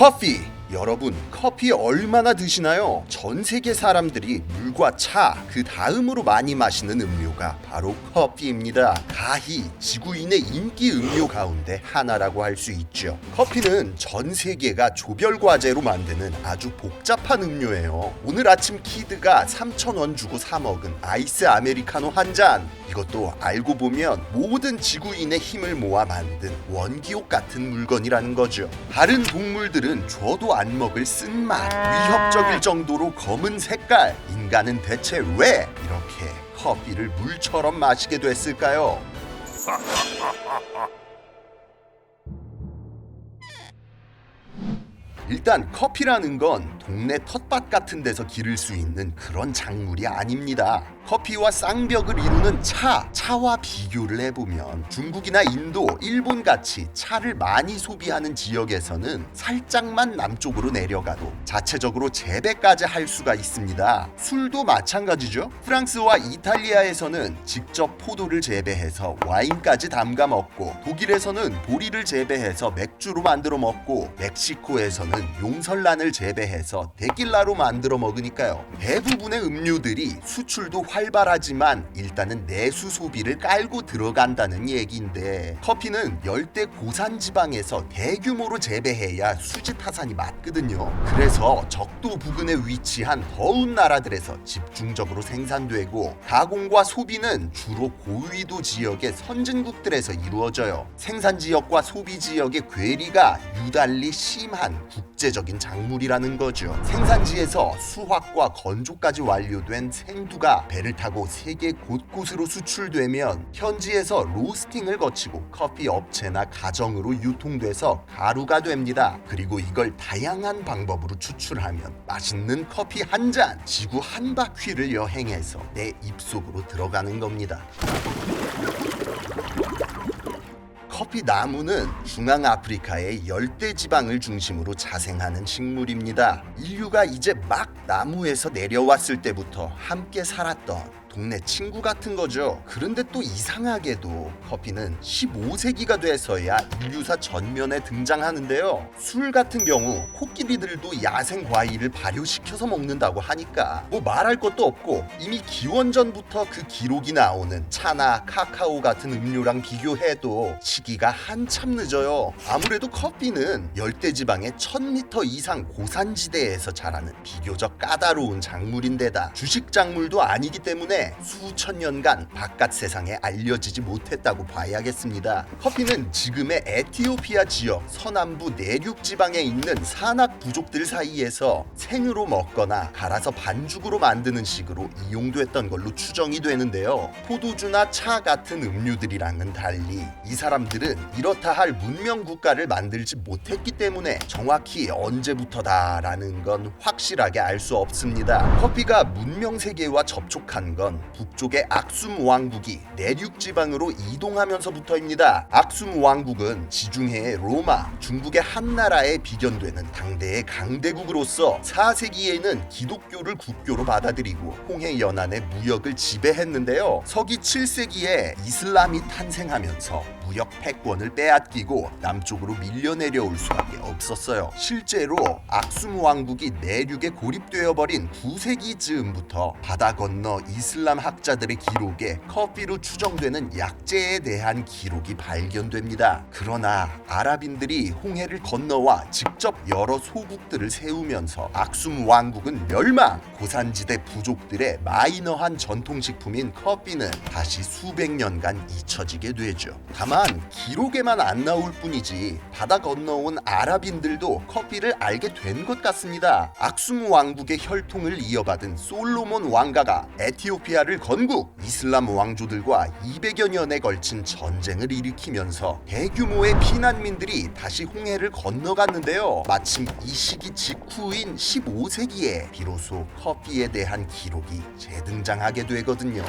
커피. 여러분, 커피 얼마나 드시나요? 전 세계 사람들이 물과 차, 그 다음으로 많이 마시는 음료가 바로 커피입니다. 가히 지구인의 인기 음료 가운데 하나라고 할 수 있죠. 커피는 전 세계가 조별 과제로 만드는 아주 복잡한 음료예요. 오늘 아침 키드가 3,000원 주고 사 먹은 아이스 아메리카노 한 잔. 이것도 알고 보면 모든 지구인의 힘을 모아 만든 원기옥 같은 물건이라는 거죠. 다른 동물들은 줘도 안 먹을 쓴맛, 위협적일 정도로 검은 색깔. 인간은 대체 왜 이렇게 커피를 물처럼 마시게 됐을까요? 일단 커피라는 건 동네 텃밭 같은 데서 기를 수 있는 그런 작물이 아닙니다. 커피와 쌍벽을 이루는 차, 차와 비교를 해보면 중국이나 인도, 일본 같이 차를 많이 소비하는 지역에서는 살짝만 남쪽으로 내려가도 자체적으로 재배까지 할 수가 있습니다. 술도 마찬가지죠. 프랑스와 이탈리아에서는 직접 포도를 재배해서 와인까지 담가 먹고 독일에서는 보리를 재배해서 맥주로 만들어 먹고 멕시코에서는 용설란을 재배해서 데킬라로 만들어 먹으니까요. 대부분의 음료들이 수출도 활발하지만 일단은 내수 소비를 깔고 들어간다는 얘기인데 커피는 열대 고산 지방에서 대규모로 재배해야 수지 타산이 맞거든요. 그래서 적도 부근에 위치한 더운 나라들에서 집중적으로 생산되고 가공과 소비는 주로 고위도 지역의 선진국들에서 이루어져요. 생산 지역과 소비 지역의 괴리가 유달리 심한 국제적인 작물이라는 거죠. 생산지에서 수확과 건조까지 완료된 생두가 배를 타고 세계 곳곳으로 수출되면 현지에서 로스팅을 거치고 커피 업체나 가정으로 유통돼서 가루가 됩니다. 그리고 이걸 다양한 방법으로 추출하면 맛있는 커피 한 잔, 지구 한 바퀴를 여행해서 내 입속으로 들어가는 겁니다. 커피 나무는 중앙 아프리카의 열대 지방을 중심으로 자생하는 식물입니다. 인류가 이제 막 나무에서 내려왔을 때부터 함께 살았던 동네 친구 같은 거죠. 그런데 또 이상하게도 커피는 15세기가 돼서야 인류사 전면에 등장하는데요. 술 같은 경우 코끼리들도 야생 과일을 발효시켜서 먹는다고 하니까 뭐 말할 것도 없고 이미 기원전부터 그 기록이 나오는 차나 카카오 같은 음료랑 비교해도 시기가 한참 늦어요. 아무래도 커피는 열대지방의 1000m 이상 고산지대에서 자라는 비교적 까다로운 작물인데다 주식 작물도 아니기 때문에 수천 년간 바깥 세상에 알려지지 못했다고 봐야겠습니다. 커피는 지금의 에티오피아 지역 서남부 내륙 지방에 있는 산악 부족들 사이에서 생으로 먹거나 갈아서 반죽으로 만드는 식으로 이용됐던 걸로 추정이 되는데요. 포도주나 차 같은 음료들이랑은 달리 이 사람들은 이렇다 할 문명 국가를 만들지 못했기 때문에 정확히 언제부터다라는 건 확실하게 알 수 없습니다. 커피가 문명 세계와 접촉한 건 북쪽의 악숨 왕국이 내륙 지방으로 이동하면서부터입니다. 악숨 왕국은 지중해의 로마, 중국의 한나라에 비견되는 당대의 강대국으로서 4세기에는 기독교를 국교로 받아들이고 홍해 연안의 무역을 지배했는데요. 서기 7세기에 이슬람이 탄생하면서 무역 패권을 빼앗기고 남쪽으로 밀려 내려올 수밖에 없었어요. 실제로 악숨 왕국이 내륙에 고립되어 버린 9세기 즈음부터 바다 건너 이슬람 학자들의 기록에 커피로 추정되는 약재에 대한 기록이 발견됩니다. 그러나 아랍인들이 홍해를 건너와 직접 여러 소국들을 세우면서 악숨 왕국은 멸망. 고산지대 부족들의 마이너한 전통식품인 커피는 다시 수백 년간 잊혀지게 되죠. 다만 기록에만 안 나올 뿐이지 바다 건너온 아랍인들도 커피를 알게 된 것 같습니다. 악숨 왕국의 혈통을 이어받은 솔로몬 왕가가 에티오피아를 건국 이슬람 왕조들과 200여 년에 걸친 전쟁을 일으키면서 대규모의 피난민들이 다시 홍해를 건너갔는데요. 마침 이 시기 직후인 15세기에 비로소 커피에 대한 기록이 재등장하게 되거든요.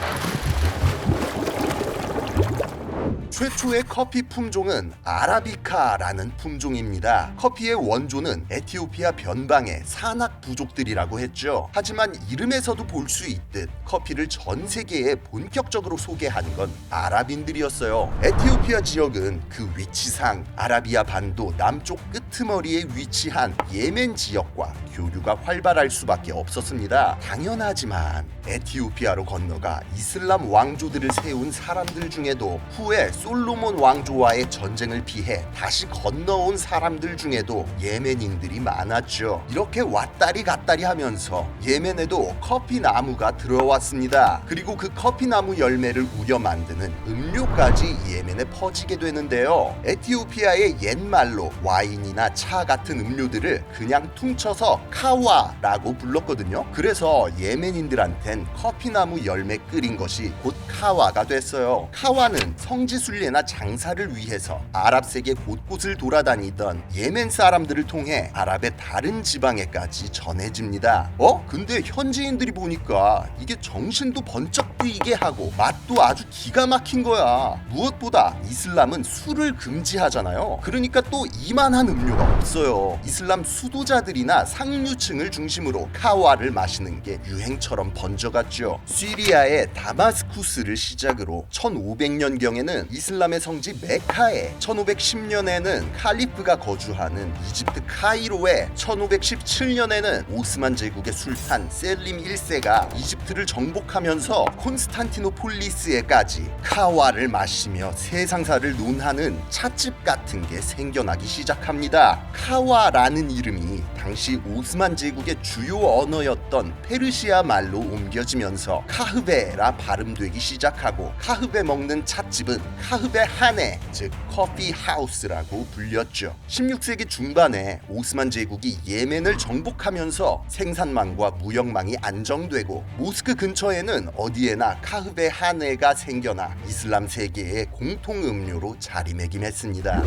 최초의 커피 품종은 아라비카라는 품종입니다. 커피의 원조는 에티오피아 변방의 산악 부족들이라고 했죠. 하지만 이름에서도 볼 수 있듯 커피를 전 세계에 본격적으로 소개한 건 아랍인들이었어요. 에티오피아 지역은 그 위치상 아라비아 반도 남쪽 끄트머리에 위치한 예멘 지역과 교류가 활발할 수밖에 없었습니다. 당연하지만 에티오피아로 건너가 이슬람 왕조들을 세운 사람들 중에도 후에 솔로몬 왕조와의 전쟁을 피해 다시 건너온 사람들 중에도 예멘인들이 많았죠. 이렇게 왔다리 갔다리 하면서 예멘에도 커피 나무가 들어왔습니다. 그리고 그 커피 나무 열매를 우려 만드는 음료까지 예멘에 퍼지게 되는데요. 에티오피아의 옛말로 와인이나 차 같은 음료들을 그냥 퉁쳐서 카와라고 불렀거든요. 그래서 예멘인들한텐 커피나무 열매 끓인 것이 곧 카와가 됐어요. 카와는 성지 순례나 장사를 위해서 아랍 세계 곳곳을 돌아다니던 예멘 사람들을 통해 아랍의 다른 지방에까지 전해집니다. 어? 근데 현지인들이 보니까 이게 정신도 번쩍 뜨이게 하고 맛도 아주 기가 막힌 거야. 무엇보다 이슬람은 술을 금지하잖아요. 그러니까 또 이만한 음료가 없어요. 이슬람 수도자들이나 상류층을 중심으로 카와를 마시는 게 유행처럼 번져갔죠. 시리아의 다마스쿠스를 시작으로 1500년경에는 이슬람의 성지 메카에 1510년에는 칼리프가 거주하는 이집트 카이로에 1517년에는 오스만 제국의 술탄 셀림 1세가 이집트를 정복하면서 콘스탄티노폴리스에까지 카와를 마시며 세상사를 논하는 찻집 같은 게 생겨나기 시작합니다. 카와라는 이름이 당시 오스만 제국의 주요 언어였던 페르시아 말로 옮겨지면서 카흐베라 발음되기 시작하고 카흐베 먹는 찻집은 카흐베 하네 즉 커피 하우스라고 불렸죠. 16세기 중반에 오스만 제국이 예멘을 정복하면서 생산망과 무역망이 안정되고 모스크 근처에는 어디에나 카흐베 하네가 생겨나 이슬람 세계의 공통 음료로 자리매김했습니다.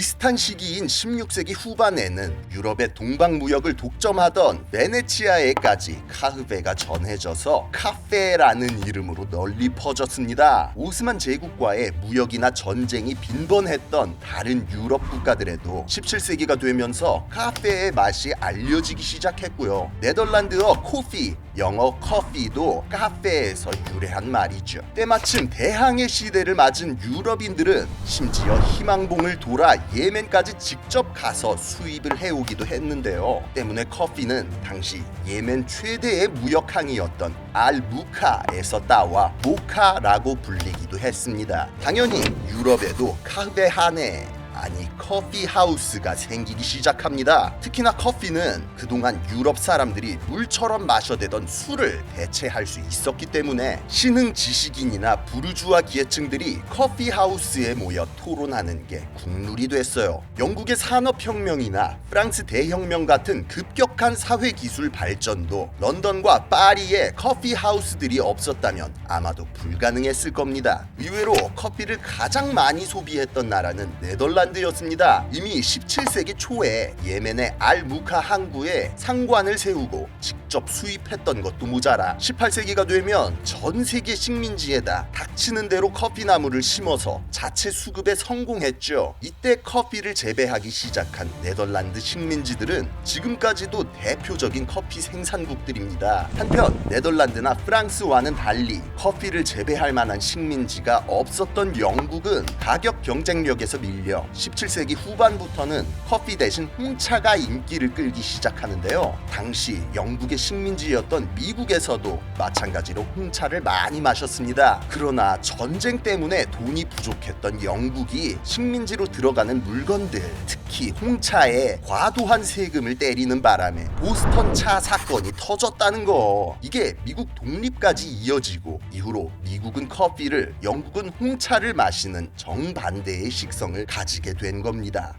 비슷한 시기인 16세기 후반에는 유럽의 동방 무역을 독점하던 베네치아에까지 카흐베가 전해져서 카페라는 이름으로 널리 퍼졌습니다. 오스만 제국과의 무역이나 전쟁이 빈번했던 다른 유럽 국가들에도 17세기가 되면서 카페의 맛이 알려지기 시작했고요. 네덜란드어 코피, 영어 커피도 카페에서 유래한 말이죠. 때마침 대항해 시대를 맞은 유럽인들은 심지어 희망봉을 돌아 예멘까지 직접 가서 수입을 해오기도 했는데요. 때문에 커피는 당시 예멘 최대의 무역항이었던 알무카에서 따와 모카라고 불리기도 했습니다. 당연히 유럽에도 카베하네 아니 커피 하우스가 생기기 시작합니다. 특히나 커피는 그동안 유럽 사람들이 물처럼 마셔대던 술을 대체할 수 있었기 때문에 신흥 지식인이나 부르주아 기계층들이 커피 하우스에 모여 토론하는 게 국룰이 됐어요. 영국의 산업혁명이나 프랑스 대혁명 같은 급격한 사회 기술 발전도 런던과 파리에 커피 하우스들이 없었다면 아마도 불가능했을 겁니다. 의외로 커피를 가장 많이 소비했던 나라는 네덜란드 네덜란드였습니다. 이미 17세기 초에 예멘의 알무카 항구에 상관을 세우고 직접 수입했던 것도 모자라 18세기가 되면 전 세계 식민지에다 닥치는 대로 커피 나무를 심어서 자체 수급에 성공했죠. 이때 커피를 재배하기 시작한 네덜란드 식민지들은 지금까지도 대표적인 커피 생산국들입니다. 한편 네덜란드나 프랑스와는 달리 커피를 재배할 만한 식민지가 없었던 영국은 가격 경쟁력에서 밀려 17세기 후반부터는 커피 대신 홍차가 인기를 끌기 시작하는데요. 당시 영국의 식민지였던 미국에서도 마찬가지로 홍차를 많이 마셨습니다. 그러나 전쟁 때문에 돈이 부족했던 영국이 식민지로 들어가는 물건들, 특히 홍차에 과도한 세금을 때리는 바람에 보스턴 차 사건이 터졌다는 거. 이게 미국 독립까지 이어지고 이후로 미국은 커피를 영국은 홍차를 마시는 정반대의 식성을 가지게 된 겁니다.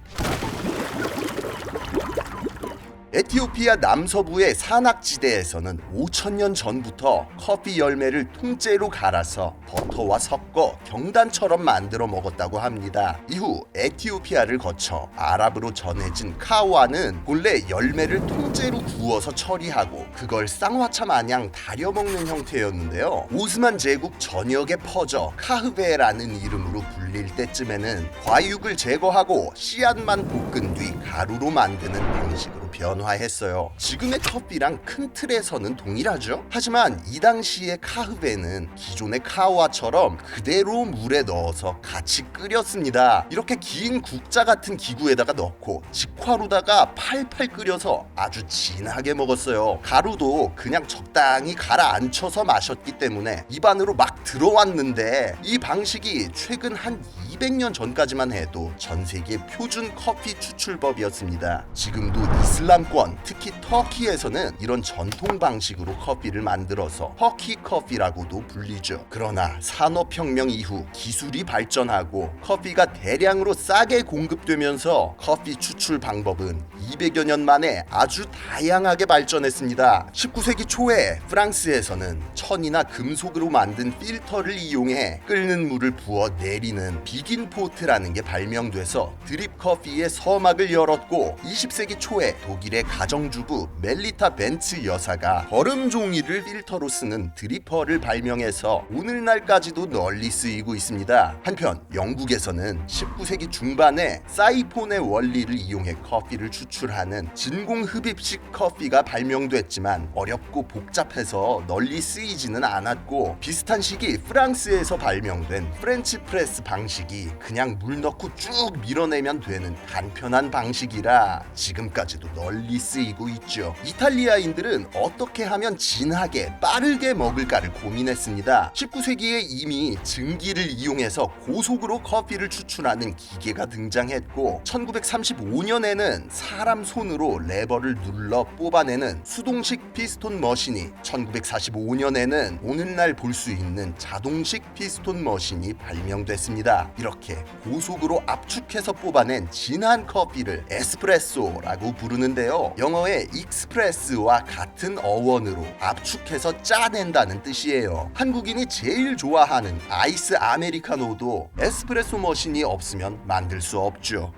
에티오피아 남서부의 산악지대에서는 5천년 전부터 커피 열매를 통째로 갈아서 버터와 섞어 경단처럼 만들어 먹었다고 합니다. 이후 에티오피아를 거쳐 아랍으로 전해진 카와는 본래 열매를 통째로 구워서 처리하고 그걸 쌍화차 마냥 다려 먹는 형태였는데요. 오스만 제국 전역에 퍼져 카흐베라는 이름으로 불릴 때쯤에는 과육을 제거하고 씨앗만 볶은 뒤 가루로 만드는 방식으로 변화했어요. 지금의 커피랑 큰 틀에서는 동일하죠. 하지만 이 당시의 카흐베는 기존의 카와처럼 그대로 물에 넣어서 같이 끓였습니다. 이렇게 긴 국자 같은 기구에다가 넣고 직화로다가 팔팔 끓여서 아주 진하게 먹었어요. 가루도 그냥 적당히 가라앉혀서 마셨기 때문에 입안으로 막 들어왔는데 이 방식이 최근 한 200년 전까지만 해도 전 세계 표준 커피 추출법이었습니다. 지금도 이슬람권, 특히 터키에서는 이런 전통 방식으로 커피를 만들어서 터키 커피라고도 불리죠. 그러나 산업혁명 이후 기술이 발전하고 커피가 대량으로 싸게 공급되면서 커피 추출 방법은 200여 년 만에 아주 다양하게 발전했습니다. 19세기 초에 프랑스에서는 천이나 금속으로 만든 필터를 이용해 끓는 물을 부어 내리는 비긴 포트라는 게 발명돼서 드립 커피의 서막을 열었고 20세기 초에 독일의 가정주부 멜리타 벤츠 여사가 얼음 종이를 필터로 쓰는 드리퍼를 발명해서 오늘날까지도 널리 쓰이고 있습니다. 한편 영국에서는 19세기 중반에 사이폰의 원리를 이용해 커피를 추출 하는 진공 흡입식 커피가 발명됐지만 어렵고 복잡해서 널리 쓰이지는 않았고 비슷한 시기 프랑스에서 발명된 프렌치 프레스 방식이 그냥 물 넣고 쭉 밀어내면 되는 간편한 방식이라 지금까지도 널리 쓰이고 있죠. 이탈리아인들은 어떻게 하면 진하게 빠르게 먹을까를 고민했습니다. 19세기에 이미 증기를 이용해서 고속으로 커피를 추출하는 기계가 등장했고 1935년에는 사람 손으로 레버를 눌러 뽑아내는 수동식 피스톤 머신이 1945년에는 오늘날 볼 수 있는 자동식 피스톤 머신이 발명됐습니다. 이렇게 고속으로 압축해서 뽑아낸 진한 커피를 에스프레소라고 부르는데요. 영어의 익스프레스와 같은 어원으로 압축해서 짜낸다는 뜻이에요. 한국인이 제일 좋아하는 아이스 아메리카노도 에스프레소 머신이 없으면 만들 수 없죠.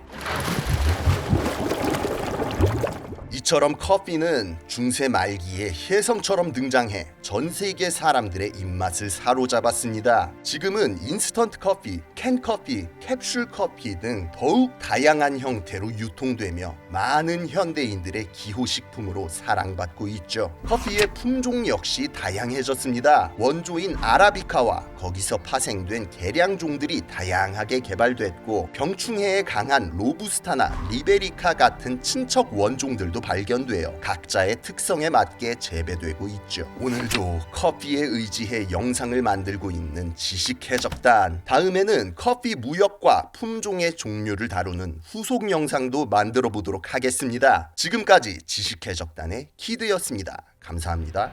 이처럼 커피는 중세 말기에 혜성처럼 등장해 전 세계 사람들의 입맛을 사로잡았습니다. 지금은 인스턴트 커피, 캔 커피, 캡슐 커피 등 더욱 다양한 형태로 유통되며 많은 현대인들의 기호식품으로 사랑받고 있죠. 커피의 품종 역시 다양해졌습니다. 원조인 아라비카와 거기서 파생된 개량종들이 다양하게 개발됐고 병충해에 강한 로부스타나 리베리카 같은 친척 원종들도 발견되어 각자의 특성에 맞게 재배되고 있죠. 오늘도 커피에 의지해 영상을 만들고 있는 지식해적단. 다음에는 커피 무역과 품종의 종류를 다루는 후속 영상도 만들어 보도록 하겠습니다. 지금까지 지식해적단의 키드였습니다. 감사합니다.